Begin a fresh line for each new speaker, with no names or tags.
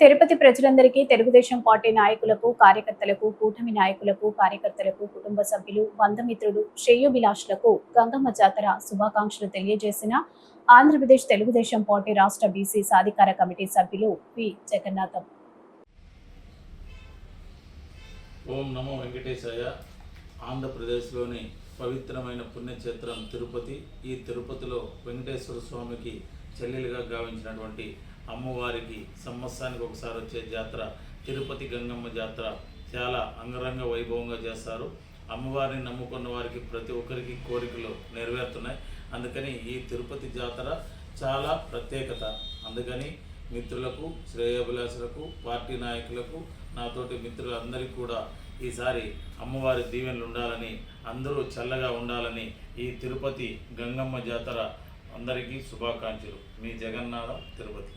తిరుపతి ప్రజలందరికీ తెలుగుదేశం పార్టీ నాయకులకు కార్యకర్తలకు కూటమి నాయకులకు కార్యకర్తలకు కుటుంబ సభ్యులు బంధుమిత్రులు శ్రేయోభిలాషులకు గంగమ్మ జాతర శుభాకాంక్షలు తెలియజేసిన ఆంధ్రప్రదేశ్ తెలుగుదేశం పార్టీ రాష్ట్ర బీసీ సాధికార కమిటీ సభ్యులు పి. జగన్నాథం.
ఓం నమో వెంకటేశాయ. ఆంధ్రప్రదేశ్లోని పవిత్రమైన పుణ్యక్షేత్రం తిరుపతి. ఈ తిరుపతిలో వెంకటేశ్వర స్వామికి చెల్లెలుగా గావించినటువంటి అమ్మవారికి సంవత్సరానికి ఒకసారి వచ్చే జాతర తిరుపతి గంగమ్మ జాతర చాలా అంగరంగ వైభవంగా చేస్తారు. అమ్మవారిని నమ్ముకున్న వారికి ప్రతి ఒక్కరికి కోరికలు నెరవేరుతున్నాయి. అందుకని ఈ తిరుపతి జాతర చాలా ప్రత్యేకత. అందుకని మిత్రులకు శ్రేయాభిలాషులకు పార్టీ నాయకులకు నాతోటి మిత్రులందరికీ కూడా ఈసారి అమ్మవారి దీవెనలు ఉండాలని అందరూ చల్లగా ఉండాలని ఈ తిరుపతి గంగమ్మ జాతర అందరికీ శుభాకాంక్షలు. మీ జగన్నాథం తిరుపతి.